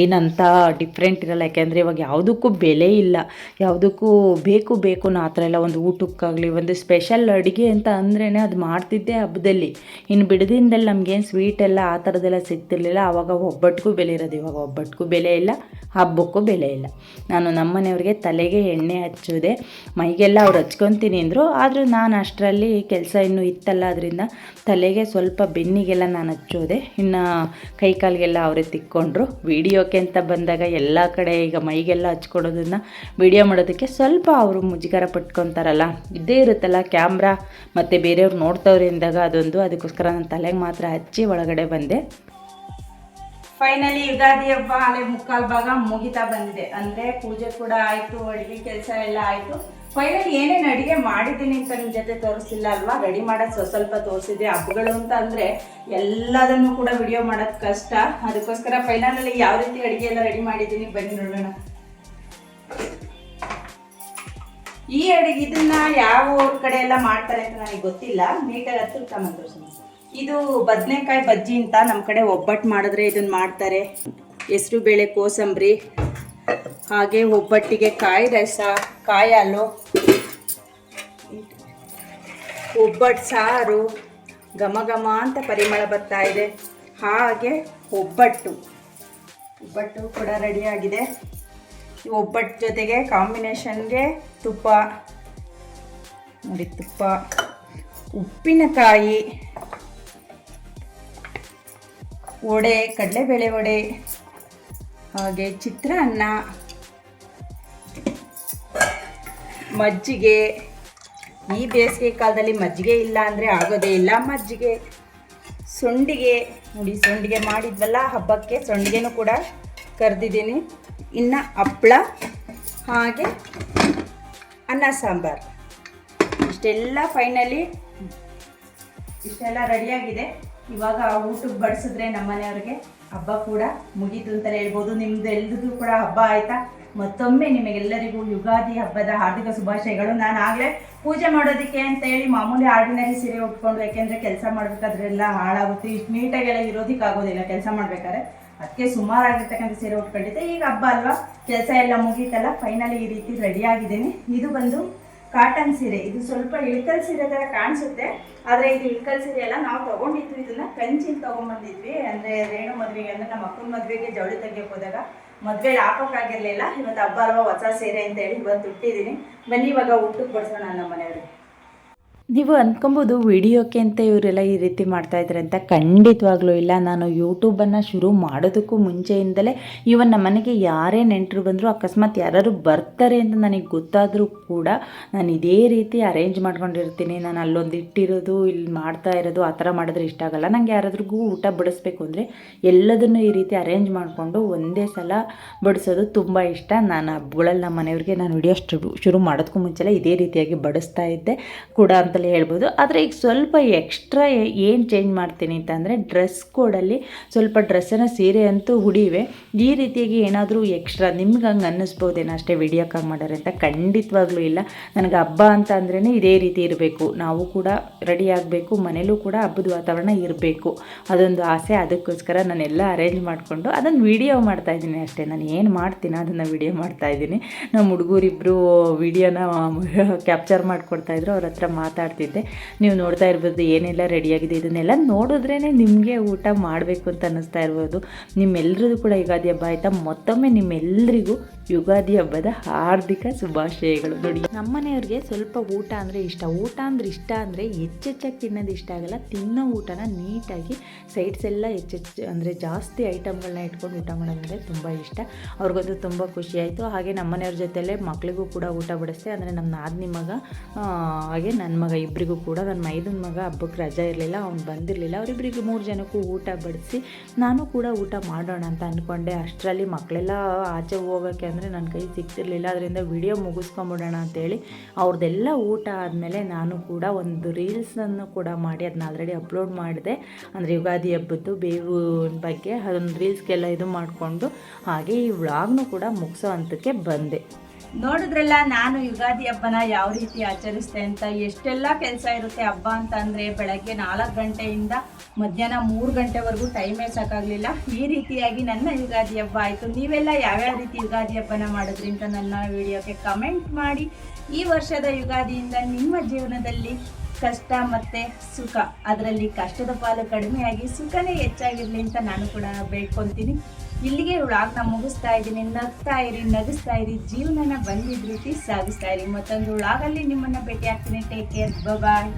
ಏನಂತ ಡಿಫ್ರೆಂಟ್ ಇರಲ್ಲ. ಯಾಕೆಂದರೆ ಇವಾಗ ಯಾವುದಕ್ಕೂ ಬೆಲೆ ಇಲ್ಲ. ಯಾವುದಕ್ಕೂ ಬೇಕು ಬೇಕು ಆ ಥರ ಎಲ್ಲ ಒಂದು ಊಟಕ್ಕಾಗಲಿ, ಒಂದು ಸ್ಪೆಷಲ್ ಅಡುಗೆ ಅಂತ ಅಂದ್ರೇ ಅದು ಮಾಡ್ತಿದ್ದೆ ಹಬ್ಬದಲ್ಲಿ. ಇನ್ನು ಬಿಡದಿಂದಲ್ಲಿ ನಮಗೇನು ಸ್ವೀಟ್ ಎಲ್ಲ ಆ ಥರದ್ದೆಲ್ಲ ಸಿಗ್ತಿರ್ಲಿಲ್ಲ. ಆವಾಗ ಒಬ್ಬಟ್ಟಿಗೂ ಬೆಲೆ ಇರೋದು, ಇವಾಗ ಒಬ್ಬಟ್ಟಿಗೂ ಬೆಲೆ ಇಲ್ಲ, ಹಬ್ಬಕ್ಕೂ ಬೆಲೆ ಇಲ್ಲ. ನಾನು ನಮ್ಮನೆಯವ್ರಿಗೆ ತಲೆಗೆ ಎಣ್ಣೆ ಹಚ್ಚೋದೆ. ಮೈಗೆಲ್ಲ ಅವ್ರು ಹಚ್ಕೊತೀನಿ ಅಂದರು. ಆದರೂ ನಾನು ಅಷ್ಟರಲ್ಲಿ ಕೆಲಸ ಇನ್ನೂ ಇತ್ತಲ್ಲ ಅದರಿಂದ ತಲೆಗೆ ಸ್ವಲ್ಪ ಬೆನ್ನಿಗೆಲ್ಲ ನಾನು ಹಚ್ಚೋದೆ. ಇನ್ನು ಕೈ ಕಾಲಿಗೆಲ್ಲ ಅವರೇ ತಿಕ್ಕೊಂಡ್ರು. ವಿಡಿಯೋಕ್ಕೆ ಅಂತ ಬಂದಾಗ ಎಲ್ಲ ಕಡೆ ಈಗ ಮೈಗೆಲ್ಲ ಹಚ್ಕೊಡೋದನ್ನು ವಿಡಿಯೋ ಮಾಡೋದಕ್ಕೆ ಸ್ವಲ್ಪ ಅವರು ಮುಜುಗರ ಪಟ್ಕೊತಾರಲ್ಲ. ಇದ್ದೇ ಇರುತ್ತಲ್ಲ ಕ್ಯಾಮ್ರಾ ಮತ್ತು ಬೇರೆಯವ್ರು ನೋಡ್ತವ್ರೆ ಅಂದಾಗ ಅದೊಂದು, ಅದಕ್ಕೋಸ್ಕರ ನಾನು ತಲೆಗೆ ಮಾತ್ರ ಹಚ್ಚಿ ಒಳಗಡೆ ಬಂದೆ. ಫೈನಲಿ ಯುಗಾದಿ ಹಬ್ಬ ಅಲ್ಲೇ ಮುಕ್ಕಾಲು ಭಾಗ ಮುಗಿತಾ ಬಂದಿದೆ. ಅಂದರೆ ಪೂಜೆ ಕೂಡ ಆಯಿತು, ಅಡುಗೆ ಕೆಲಸ ಎಲ್ಲ ಆಯ್ತು. ಫೈನಲಿ ಏನೇನು ಅಡಿಗೆ ಮಾಡಿದ್ದೀನಿ ಅಂತ ನಿಮ್ಮ ಜೊತೆ ತೋರಿಸಿಲ್ಲ ಅಲ್ವಾ? ರೆಡಿ ಮಾಡೋದು ಸ್ವಲ್ಪ ಸ್ವಲ್ಪ ತೋರಿಸಿದೆ ಹಬ್ಬಗಳು ಅಂತ ಅಂದರೆ ಎಲ್ಲದನ್ನು ಕೂಡ ವಿಡಿಯೋ ಮಾಡೋದು ಕಷ್ಟ. ಅದಕ್ಕೋಸ್ಕರ ಫೈನಲಲ್ಲಿ ಯಾವ ರೀತಿ ಅಡಿಗೆ ಎಲ್ಲ ರೆಡಿ ಮಾಡಿದ್ದೀನಿ ಬನ್ನಿ ನೋಡೋಣ. ಈ ಅಡಿಗೆ ಇದನ್ನ ಯಾವ ಊರ್ ಕಡೆ ಎಲ್ಲ ಮಾಡ್ತಾರೆ ಅಂತ ನನಗೆ ಗೊತ್ತಿಲ್ಲ. ನೀಟಾಗಿ ಹತ್ರ ತಗೊಂಡ್ ತೋರ್ಸೋಣ. ಇದು ಬದನೆಕಾಯಿ ಬಜ್ಜಿ ಅಂತ ನಮ್ಮ ಕಡೆ ಒಬ್ಬಟ್ಟು ಮಾಡಿದ್ರೆ ಇದನ್ನ ಮಾಡ್ತಾರೆ. ಹೆಸರು, ಬೇಳೆ, ಕೋಸಂಬರಿ ಹಾಗೆ ಒಬ್ಬಟ್ಟಿಗೆ ಕಾಯಿ ರಸ, ಕಾಯಿ ಹಾಲು ಒಬ್ಬಟ್ಟು ಸಾರು, ಘಮ ಘಮ ಅಂತ ಪರಿಮಳ ಬರ್ತಾ ಇದೆ. ಹಾಗೆ ಒಬ್ಬಟ್ಟು. ಒಬ್ಬಟ್ಟು ಕೂಡ ರೆಡಿಯಾಗಿದೆ ಒಬ್ಬಟ್ಟು ಜೊತೆಗೆ ಕಾಂಬಿನೇಷನ್ಗೆ ತುಪ್ಪ. ನೋಡಿ, ತುಪ್ಪ. ಉಪ್ಪಿನಕಾಯಿ. ವಡೆ, ಕಡಲೆಬೇಳೆ ವಡೆ. ಹಾಗೆ ಚಿತ್ರಾನ್ನ. ಮಜ್ಜಿಗೆ. ಈ ಬೇಸಿಗೆ ಕಾಲದಲ್ಲಿ ಮಜ್ಜಿಗೆ ಇಲ್ಲ ಅಂದರೆ ಆಗೋದೇ ಇಲ್ಲ ಮಜ್ಜಿಗೆ. ಸೊಂಡಿಗೆ, ನೋಡಿ ಸೊಂಡಿಗೆ ಮಾಡಿದ್ವಲ್ಲ ಹಬ್ಬಕ್ಕೆ, ಸೊಂಡಿಗೆನೂ ಕೂಡ ಕರೆದಿದ್ದೀನಿ. ಇನ್ನು ಹಪ್ಪಳ ಹಾಗೆ ಅನ್ನ ಸಾಂಬಾರು. ಇಷ್ಟೆಲ್ಲ ಫೈನಲಿ ಇಷ್ಟೆಲ್ಲ ರೆಡಿಯಾಗಿದೆ ಇವಾಗ ಊಟಕ್ಕೆ ಬಡಿಸಿದ್ರೆ ನಮ್ಮ ಮನೆಯವ್ರಿಗೆ ಹಬ್ಬ ಕೂಡ ಮುಗೀತು ಅಂತಲೇ ಹೇಳ್ಬೋದು. ನಿಮ್ದು ಎಲ್ರಿಗೂ ಕೂಡ ಹಬ್ಬ ಆಯ್ತಾ? ಮತ್ತೊಮ್ಮೆ ನಿಮಗೆಲ್ಲರಿಗೂ ಯುಗಾದಿ ಹಬ್ಬದ ಹಾರ್ದಿಕ ಶುಭಾಶಯಗಳು. ನಾನು ಆಗಲೇ ಪೂಜೆ ಮಾಡೋದಕ್ಕೆ ಅಂತ ಹೇಳಿ ಮಾಮೂಲಿ ಆರ್ಡಿನರಿ ಸೀರೆ ಉಟ್ಕೊಂಡು, ಯಾಕೆಂದರೆ ಕೆಲಸ ಮಾಡಬೇಕಾದ್ರೆಲ್ಲ ಹಾಳಾಗುತ್ತೆ. ಇಷ್ಟು ನೀಟಾಗೆಲ್ಲ ಇರೋದಕ್ಕಾಗೋದಿಲ್ಲ ಕೆಲಸ ಮಾಡಬೇಕಾದ್ರೆ. ಅದಕ್ಕೆ ಸುಮಾರಾಗಿರ್ತಕ್ಕಂಥ ಸೀರೆ ಉಟ್ಕೊಂಡಿದ್ದೆ. ಈಗ ಹಬ್ಬ ಅಲ್ವಾ? ಕೆಲಸ ಎಲ್ಲ ಮುಗೀತಲ್ಲ? ಫೈನಲಿ ಈ ರೀತಿ ರೆಡಿ ಆಗಿದ್ದೀನಿ. ಇದು ಬಂದು ಕಾಟನ್ ಸೀರೆ. ಇದು ಸ್ವಲ್ಪ ಇಳ್ಕಲ್ ಸೀರೆ ಥರ ಕಾಣಿಸುತ್ತೆ. ಆದರೆ ಇದು ಇಳ್ಕಲ್ ಸೀರೆ ಎಲ್ಲ ನಾವು ತಗೊಂಡಿದ್ವಿ. ಇದನ್ನ ಕಂಚಿನ ತಗೊಂಡ್ಬಂದಿದ್ವಿ. ಅಂದರೆ ರೇಣು ಮದುವೆಗೆ ಅಂದರೆ ನಮ್ಮ ಅಕ್ಕನ ಮದುವೆಗೆ ಜವಳಿ ತೆಗಿಯೋಕೆ ಹೋದಾಗ ಮದುವೆಲಿ ಹಾಕೋಕ್ಕಾಗಿರಲಿಲ್ಲ ಇವತ್ತು ಹಬ್ಬ ಅಲ್ವಾ ಹೊಸ ಸೀರೆ ಅಂತ ಹೇಳಿ ಇವತ್ತು ಉಟ್ಟಿದ್ದೀನಿ. ಬನ್ನಿ, ಇವಾಗ ಊಟಕ್ಕೆ ಬಡಿಸೋಣ ನಮ್ಮ ಮನೆಯವ್ರಿಗೆ ನೀವು ಅಂದ್ಕೊಬೋದು ವಿಡಿಯೋಕ್ಕೆ ಅಂತ ಇವರೆಲ್ಲ ಈ ರೀತಿ ಮಾಡ್ತಾ ಇದ್ದಾರೆ ಅಂತ ಖಂಡಿತವಾಗ್ಲೂ ಇಲ್ಲ. ನಾನು ಯೂಟ್ಯೂಬನ್ನು ಶುರು ಮಾಡೋದಕ್ಕೂ ಮುಂಚೆಯಿಂದಲೇ ಇವನ್ ನಮ್ಮ ಮನೆಗೆ ಯಾರೇ ನೆಂಟರು ಬಂದರೂ ಅಕಸ್ಮಾತ್ ಯಾರಾದ್ರು ಬರ್ತಾರೆ ಅಂತ ನನಗೆ ಗೊತ್ತಾದರೂ ಕೂಡ ನಾನು ಇದೇ ರೀತಿ ಅರೇಂಜ್ ಮಾಡ್ಕೊಂಡಿರ್ತೀನಿ. ನಾನು ಅಲ್ಲೊಂದು ಇಟ್ಟಿರೋದು ಇಲ್ಲಿ ಮಾಡ್ತಾ ಇರೋದು, ಆ ಥರ ಮಾಡಿದ್ರೆ ಇಷ್ಟ ಆಗಲ್ಲ. ನನಗೆ ಯಾರಾದ್ರಿಗೂ ಊಟ ಬಡಿಸ್ಬೇಕು ಅಂದರೆ ಎಲ್ಲದನ್ನು ಈ ರೀತಿ ಅರೇಂಜ್ ಮಾಡಿಕೊಂಡು ಒಂದೇ ಸಲ ಬಡಿಸೋದು ತುಂಬ ಇಷ್ಟ. ನಾನು ಹಬ್ಬಗಳಲ್ಲಿ ನಮ್ಮ ಮನೆಯವ್ರಿಗೆ ನಾನು ವಿಡಿಯೋ ಶುರು ಶುರು ಮಾಡೋದಕ್ಕೂ ಮುಂಚೆಲ್ಲ ಇದೇ ರೀತಿಯಾಗಿ ಬಡಿಸ್ತಾ ಇದ್ದೆ. ಕೂಡ ಅಂತಲೇ ಹೇಳ್ಬೋದು. ಆದರೆ ಈಗ ಸ್ವಲ್ಪ ಎಕ್ಸ್ಟ್ರಾ ಏನು ಚೇಂಜ್ ಮಾಡ್ತೀನಿ ಅಂತಂದರೆ ಡ್ರೆಸ್ ಕೋಡಲ್ಲಿ ಸ್ವಲ್ಪ ಡ್ರೆಸ್ಸನ್ನು ಸೀರೆ ಅಂತೂ ಹುಡಿವೆ. ಈ ರೀತಿಯಾಗಿ ಏನಾದರೂ ಎಕ್ಸ್ಟ್ರಾ ನಿಮ್ಗೆ ಹಂಗೆ ಅನ್ನಿಸ್ಬೋದೇನೋ ಅಷ್ಟೇ ವಿಡಿಯೋಕ್ಕಾಗಿ ಮಾಡೋರೆ ಅಂತ ಖಂಡಿತವಾಗ್ಲೂ ಇಲ್ಲ. ನನಗೆ ಹಬ್ಬ ಅಂತ ಅಂದ್ರೇ ಇದೇ ರೀತಿ ಇರಬೇಕು. ನಾವು ಕೂಡ ರೆಡಿ ಆಗಬೇಕು, ಮನೇಲೂ ಕೂಡ ಹಬ್ಬದ ವಾತಾವರಣ ಇರಬೇಕು. ಅದೊಂದು ಆಸೆ. ಅದಕ್ಕೋಸ್ಕರ ನಾನೆಲ್ಲ ಅರೇಂಜ್ ಮಾಡಿಕೊಂಡು ಅದನ್ನು ವಿಡಿಯೋ ಮಾಡ್ತಾ ಇದ್ದೀನಿ ಅಷ್ಟೇ. ನಾನು ಏನು ಮಾಡ್ತೀನಿ ಅದನ್ನು ವಿಡಿಯೋ ಮಾಡ್ತಾ ಇದ್ದೀನಿ. ನಮ್ಮ ಹುಡುಗರಿಬ್ಬರು ವಿಡಿಯೋನ ಕ್ಯಾಪ್ಚರ್ ಮಾಡಿಕೊಡ್ತಾಯಿದ್ರು ಅವ್ರ ಹತ್ರ ಮಾತಾಡ್ತಿದ್ದೆ ನೀವು ನೋಡ್ತಾ ಇರ್ಬೋದು ಏನೆಲ್ಲ ರೆಡಿಯಾಗಿದೆ ಇದನ್ನೆಲ್ಲ ನೋಡಿದ್ರೇ ನಿಮಗೆ ಊಟ ಮಾಡಬೇಕು ಅಂತ ಅನ್ನಿಸ್ತಾ ಇರ್ಬೋದು. ನಿಮ್ಮೆಲ್ಲರದು ಕೂಡ ಯುಗಾದಿ ಹಬ್ಬ ಆಯಿತಾ? ಮತ್ತೊಮ್ಮೆ ನಿಮ್ಮೆಲ್ಲರಿಗೂ ಯುಗಾದಿ ಹಬ್ಬದ ಹಾರ್ದಿಕ ಶುಭಾಶಯಗಳು ನೋಡಿ. ನಮ್ಮನೆಯವ್ರಿಗೆ ಸ್ವಲ್ಪ ಊಟ ಅಂದರೆ ಇಷ್ಟ. ಊಟ ಅಂದ್ರೆ ಇಷ್ಟ ಅಂದರೆ ಹೆಚ್ಚೆಚ್ಚಾಗಿ ತಿನ್ನೋದು ಇಷ್ಟ ಆಗಲ್ಲ. ತಿನ್ನೋ ಊಟನ ನೀಟಾಗಿ ಸೈಡ್ಸ್ ಎಲ್ಲ ಹೆಚ್ಚೆಚ್ಚು ಅಂದರೆ ಜಾಸ್ತಿ ಐಟಮ್ಗಳನ್ನ ಇಟ್ಕೊಂಡು ಊಟ ಮಾಡೋದಂದರೆ ತುಂಬ ಇಷ್ಟ. ಅವ್ರಿಗಂತೂ ತುಂಬ ಖುಷಿ ಆಯಿತು. ಹಾಗೆ ನಮ್ಮನೆಯವ್ರ ಜೊತೆಲೇ ಮಕ್ಕಳಿಗೂ ಕೂಡ ಊಟ ಬಡಿಸ್ದೆ. ಅಂದರೆ ನಮ್ಮ ನಾದಿನಿ ಮಗ ಹಾಗೆ ನನ್ನ ಮಗ ಇಬ್ಬರಿಗೂ ಕೂಡ. ನನ್ನ ಮೈದನ ಮಗ ಹಬ್ಬಕ್ಕೆ ರಜಾ ಇರಲಿಲ್ಲ, ಅವ್ನು ಬಂದಿರಲಿಲ್ಲ. ಅವರಿಬ್ಬರಿಗೆ ಮೂರು ಜನಕ್ಕೂ ಊಟ ಬಡಿಸಿ ನಾನು ಕೂಡ ಊಟ ಮಾಡೋಣ ಅಂತ ಅಂದ್ಕೊಂಡೆ ಅಷ್ಟರಲ್ಲಿ ಮಕ್ಕಳೆಲ್ಲ ಆಚೆ ಹೋಗೋಕ್ಕೆ ಅಂದರೆ ನನ್ನ ಕೈ ಸಿಗ್ತಿರ್ಲಿಲ್ಲ, ಅದರಿಂದ ವಿಡಿಯೋ ಮುಗಿಸ್ಕೊಂಬಿಡೋಣ ಅಂತೇಳಿ ಅವ್ರದ್ದೆಲ್ಲ ಊಟ ಆದಮೇಲೆ ನಾನು ಕೂಡ ಒಂದು ರೀಲ್ಸನ್ನು ಕೂಡ ಮಾಡಿ ಅದನ್ನ ಆಲ್ರೆಡಿ ಅಪ್ಲೋಡ್ ಮಾಡಿದೆ. ಅಂದರೆ ಯುಗಾದಿ ಹಬ್ಬದ್ದು ಬೇವು ಬಗ್ಗೆ ಅದೊಂದು ರೀಲ್ಸ್ಗೆಲ್ಲ ಇದು ಮಾಡಿಕೊಂಡು ಹಾಗೆ ಈ ವ್ಲಾಗ್ನು ಕೂಡ ಮುಗಿಸೋ ಹಂತಕ್ಕೆ ಬಂದೆ. ನೋಡಿದ್ರಲ್ಲ, ನಾನು ಯುಗಾದಿ ಹಬ್ಬನ ಯಾವ ರೀತಿ ಆಚರಿಸ್ತೆ ಅಂತ, ಎಷ್ಟೆಲ್ಲ ಕೆಲಸ ಇರುತ್ತೆ ಹಬ್ಬ ಅಂತ ಅಂದರೆ ಬೆಳಗ್ಗೆ ನಾಲ್ಕು ಗಂಟೆಯಿಂದ ಮಧ್ಯಾಹ್ನ ಮೂರು ಗಂಟೆವರೆಗೂ ಟೈಮೇ ಸಾಕಾಗಲಿಲ್ಲ. ಈ ರೀತಿಯಾಗಿ ನನ್ನ ಯುಗಾದಿ ಹಬ್ಬ ಆಯಿತು. ನೀವೆಲ್ಲ ಯಾವ್ಯಾವ ರೀತಿ ಯುಗಾದಿ ಹಬ್ಬನ ಮಾಡಿದ್ರಿ ಅಂತ ನನ್ನ ವಿಡಿಯೋಗೆ ಕಮೆಂಟ್ ಮಾಡಿ. ಈ ವರ್ಷದ ಯುಗಾದಿಯಿಂದ ನಿಮ್ಮ ಜೀವನದಲ್ಲಿ ಕಷ್ಟ ಮತ್ತು ಸುಖ, ಅದರಲ್ಲಿ ಕಷ್ಟದ ಪಾಲು ಕಡಿಮೆಯಾಗಿ ಸುಖನೇ ಹೆಚ್ಚಾಗಿರಲಿ ಅಂತ ನಾನು ಕೂಡ ಬೇಡ್ಕೊತೀನಿ ಇಲ್ಲಿಗೆ ವ್ಲಾಗ್ನ ಮುಗಿಸ್ತಾ ಇದ್ದೀನಿ. ನಗ್ತಾ ಇರಿ, ನಗಿಸ್ತಾ ಇರಿ. ಜೀವನನ ಬಂದಿದ್ದ ರೀತಿ ಸಾಗಿಸ್ತಾ ಇರಿ. ಮತ್ತೊಂದು ವ್ಲಾಗಲ್ಲಿ ನಿಮ್ಮನ್ನು ಭೇಟಿ ಆಗ್ತೀನಿ ಟೇಕ್ ಕೇರ್ ಬಾಯ್